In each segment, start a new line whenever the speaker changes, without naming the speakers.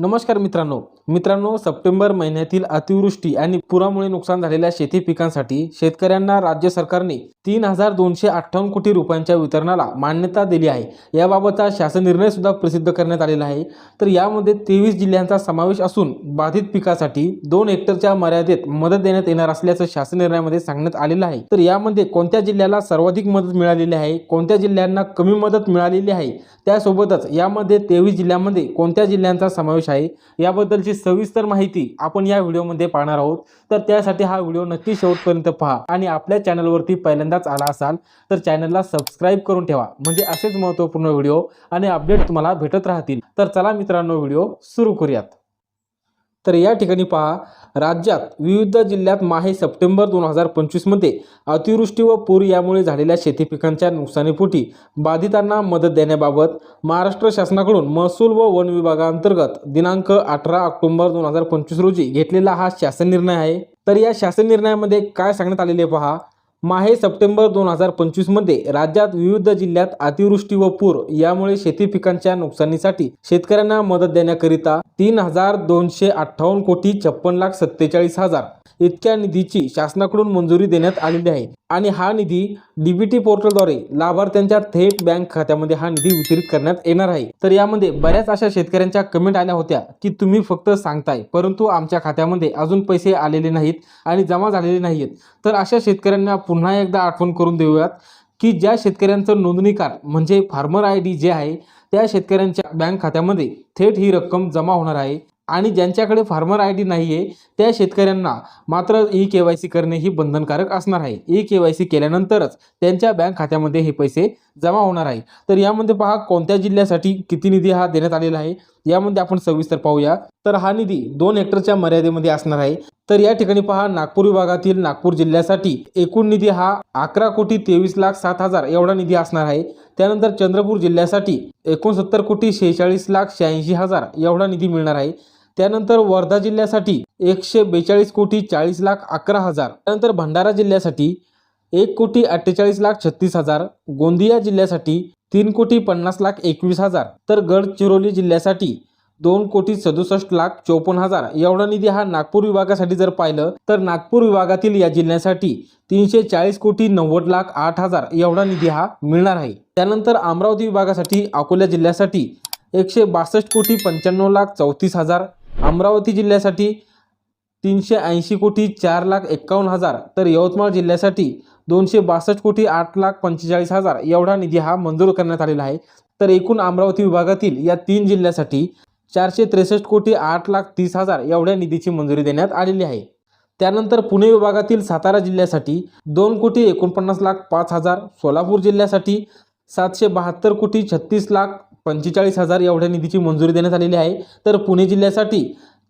नमस्कार मित्रांनो. मित्रांनो सप्टेंबर महिन्यातील अतिवृष्टी आणि पुरामुळे नुकसान झालेल्या शेती पिकांसाठी शेतकऱ्यांना राज्य सरकारने तीन हजार दोनशे अठ्ठावन्न कोटी रुपयांच्या वितरणाला मान्यता दिली आहे. याबाबतचा शासन निर्णय सुद्धा प्रसिद्ध करण्यात आलेला आहे. तर यामध्ये तेवीस जिल्ह्यांचा समावेश असून बाधित पिकासाठी दोन हेक्टरच्या मर्यादेत मदत देण्यात येणार असल्याचं शासन निर्णयामध्ये सांगण्यात आलेलं आहे. तर यामध्ये कोणत्या जिल्ह्याला सर्वाधिक मदत मिळालेली आहे? कोणत्या जिल्ह्यांना कमी मदत मिळालेली आहे? त्यासोबतच यामध्ये तेवीस जिल्ह्यांमध्ये कोणत्या जिल्ह्यांचा समावेश आहे. याबद्दलची सविस्तर माहिती आपण या व्हिडिओमध्ये पाहणार आहोत. तर त्यासाठी हा व्हिडिओ नक्की शेवटपर्यंत पहा. आणि आपल्या चॅनलवरती पहिल्यांदाच आला असाल तर चॅनलला सबस्क्राईब करून ठेवा. म्हणजे असेच महत्त्वपूर्ण व्हिडिओ आणि अपडेट तुम्हाला भेटत राहतील. तर चला मित्रांनो व्हिडिओ सुरू करूयात. तर या ठिकाणी पहा राज्यात विविध जिल्ह्यात माहे सप्टेंबर दोन हजार पंचवीसमध्ये अतिवृष्टी व पूर यामुळे झालेल्या शेती पिकांच्या नुकसानीपोटी बाधितांना मदत देण्याबाबत महाराष्ट्र शासनाकडून महसूल व वन विभागाअंतर्गत दिनांक अठरा ऑक्टोबर दोन हजार पंचवीस रोजी घेतलेला हा शासन निर्णय आहे. तर या शासन निर्णयामध्ये काय सांगण्यात आलेले पहा माहे सप्टेंबर दोन हजार पंचवीसमध्ये राज्यात विविध जिल्ह्यात अतिवृष्टी व पूर यामुळे शेती पिकांच्या नुकसानीसाठी शेतकऱ्यांना मदत देण्याकरिता तीन हजार दोनशे अठ्ठावन्न कोटी छप्पन लाख सत्तेचाळीस हजार इतक्या निधीची शासनाकडून मंजुरी देण्यात आलेली आहे. आणि हा निधी डीबीटी पोर्टलद्वारे लाभार्थ्यांच्या थेट बँक खात्यामध्ये हा निधी वितरित करण्यात येणार आहे. तर यामध्ये बऱ्याच अशा शेतकऱ्यांच्या कमेंट आल्या होत्या की तुम्ही फक्त सांगताय परंतु आमच्या खात्यामध्ये अजून पैसे आलेले नाहीत आणि जमा झालेले नाहीत तर अशा शेतकऱ्यांना पुन्हा एकदा आठवण करून देऊयात की ज्या शेतकऱ्यांचं नोंदणी कार्ड म्हणजे फार्मर आय डी जे आहे त्या शेतकऱ्यांच्या बँक खात्यामध्ये थेट ही रक्कम जमा होणार आहे. आणि ज्यांच्याकडे फार्मर आय डी नाही आहे त्या शेतकऱ्यांना मात्र ई के वाय सी करणे ही बंधनकारक असणार आहे. ई के वाय सी केल्यानंतरच त्यांच्या बँक खात्यामध्ये हे पैसे जमा होणार आहे. तर यामध्ये पहा कोणत्या जिल्ह्यासाठी किती निधी हा देण्यात आलेला आहे? यामध्ये आपण सविस्तर पाहूया. तर हा निधी दोन हेक्टरच्या मर्यादेमध्ये असणार आहे. तर या ठिकाणी पहा नागपूर विभागातील नागपूर जिल्ह्यासाठी एकूण निधी हा अकरा कोटी तेवीस लाख सात हजार एवढा निधी असणार आहे. त्यानंतर चंद्रपूर जिल्ह्यासाठी एकोणसत्तर कोटी शेहेचाळीस लाख शहाऐंशी हजार एवढा निधी मिळणार आहे. त्यानंतर वर्धा जिल्ह्यासाठी एकशे बेचाळीस कोटी चाळीस लाख अकरा हजार. त्यानंतर भंडारा जिल्ह्यासाठी एक कोटी अठ्ठेचाळीस लाख छत्तीस हजार. गोंदिया जिल्ह्यासाठी तीन कोटी पन्नास लाख एकवीस हजार. तर गडचिरोली जिल्ह्यासाठी दोन कोटी सदुसष्ट लाख चौपन्न हजार. एवढा निधी हा नागपूर विभागासाठी जर पाहिलं तर नागपूर विभागातील या जिल्ह्यासाठी तीनशे चाळीस कोटी नव्वद लाख आठ हजार एवढा निधी हा मिळणार आहे. त्यानंतर अमरावती विभागासाठी अकोला जिल्ह्यासाठी एकशे बासष्ट कोटी पंच्याण्णव लाख चौतीस हजार. अमरावती जिल्ह्यासाठी तीनशे ऐंशी कोटी चार लाख एक्कावन्न हजार तर यवतमाळ जिल्ह्यासाठी दोनशे बासष्ट कोटी आठ लाख पंचेचाळीस हजार एवढा निधी हा मंजूर करण्यात आलेला आहे. तर एकूण अमरावती विभागातील या तीन जिल्ह्यासाठी चारशे त्रेसष्ट कोटी आठ लाख तीस हजार एवढ्या निधीची मंजुरी देण्यात आलेली आहे. त्यानंतर पुणे विभागातील सातारा जिल्ह्यासाठी दोन कोटी एकोणपन्नास लाख पाच हजार सोलापूर जिल्ह्यासाठी सातशे बहात्तर कोटी छत्तीस लाख पंचेचाळीस हजार एवढ्या निधीची मंजुरी देण्यात आलेली आहे. तर पुणे जिल्ह्यासाठी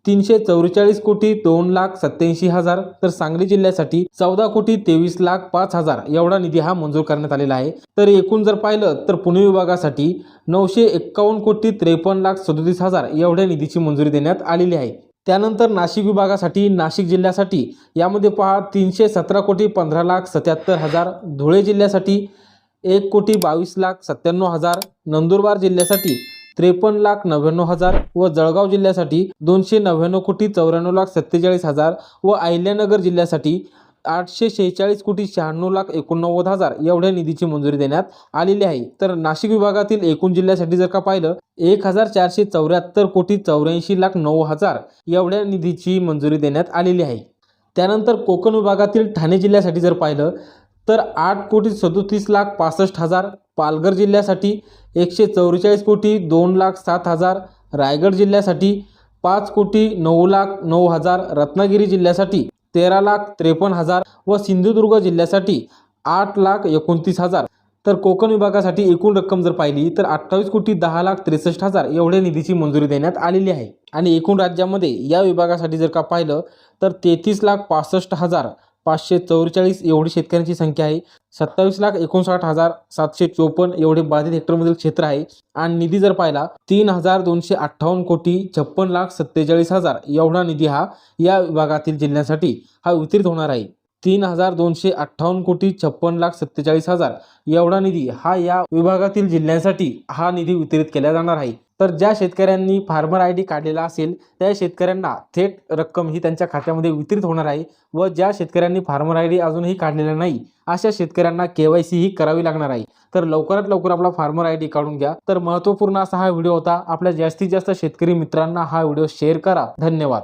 तीनशे चौवेचाळीस कोटी दोन लाख सत्याऐंशी हजार तर सांगली जिल्ह्यासाठी चौदा कोटी तेवीस लाख पाच हजार एवढा निधी हा मंजूर करण्यात आलेला आहे. तर एकूण जर पाहिलं तर पुणे विभागासाठी नऊशे एक्कावन्न कोटी त्रेपन्न लाख सदोतीस हजार एवढ्या निधीची मंजुरी देण्यात आलेली आहे. त्यानंतर नाशिक विभागासाठी नाशिक जिल्ह्यासाठी यामध्ये पहा तीनशे सतरा कोटी पंधरा लाख सत्याहत्तर हजार. धुळे जिल्ह्यासाठी एक कोटी बावीस लाख सत्त्याण्णव हजार नंदुरबार जिल्ह्यासाठी त्रेपन्न लाख नव्याण्णव हजार व जळगाव जिल्ह्यासाठी दोनशे नव्याण्णव कोटी चौऱ्याण्णव लाख सत्तेचाळीस हजार व अहिल्यानगर जिल्ह्यासाठी आठशे शेहेचाळीस कोटी शहाण्णव लाख एकोणनव्वद हजार एवढ्या निधीची मंजुरी देण्यात आलेली आहे. तर नाशिक विभागातील एकूण जिल्ह्यासाठी जर का पाहिलं एक हजार चारशे चौऱ्याहत्तर कोटी चौऱ्याऐंशी लाख नऊ हजार एवढ्या निधीची मंजुरी देण्यात आलेली आहे. त्यानंतर कोकण विभागातील ठाणे जिल्ह्यासाठी जर पाहिलं तर आठ कोटी सदोतीस लाख पासष्ट हजार पालघर जिल्ह्यासाठी एकशे चौवेचाळीस कोटी दोन लाख सात हजार रायगड जिल्ह्यासाठी पाच कोटी नऊ लाख नऊ हजार रत्नागिरी जिल्ह्यासाठी तेरा लाख त्रेपन्न हजार व सिंधुदुर्ग जिल्ह्यासाठी आठ लाख एकोणतीस हजार. तर कोकण विभागासाठी एकूण रक्कम जर पाहिली तर अठ्ठावीस कोटी दहा लाख त्रेसष्ट हजार एवढ्या निधीची मंजुरी देण्यात आलेली आहे. आणि एकूण राज्यामध्ये या विभागासाठी जर का पाहिलं तर तेहतीस लाख पासष्ट हजार पाचशे चौवेचाळीस एवढी शेतकऱ्यांची संख्या आहे. सत्तावीस लाख एकोणसाठ हजार सातशे चोपन्न एवढे बाधित हेक्टरमधील क्षेत्र आहे. आणि निधी जर पाहिला तीन हजार दोनशे अठ्ठावन्न कोटी छप्पन लाख सत्तेचाळीस हजार एवढा निधी हा या विभागातील जिल्ह्यांसाठी हा वितरित होणार आहे. तीन हजार दोनशे अठ्ठावन्न कोटी छप्पन लाख सत्तेचाळीस हजार एवढा निधी हा या विभागातील जिल्ह्यांसाठी हा निधी वितरित केला जाणार आहे. तर ज्या शेतकऱ्यांनी फार्मर आय डी काढलेला असेल त्या शेतकऱ्यांना थेट रक्कम ही त्यांच्या खात्यामध्ये वितरित होणार आहे व ज्या शेतकऱ्यांनी फार्मर आय डी अजूनही काढलेला नाही अशा शेतकऱ्यांना के वाय सी ही करावी लागणार आहे. तर लवकरात लवकर आपला फार्मर आय डी काढून घ्या. तर महत्त्वपूर्ण असा हा व्हिडिओ होता. आपल्या जास्तीत जास्त शेतकरी मित्रांना हा व्हिडिओ शेअर करा. धन्यवाद.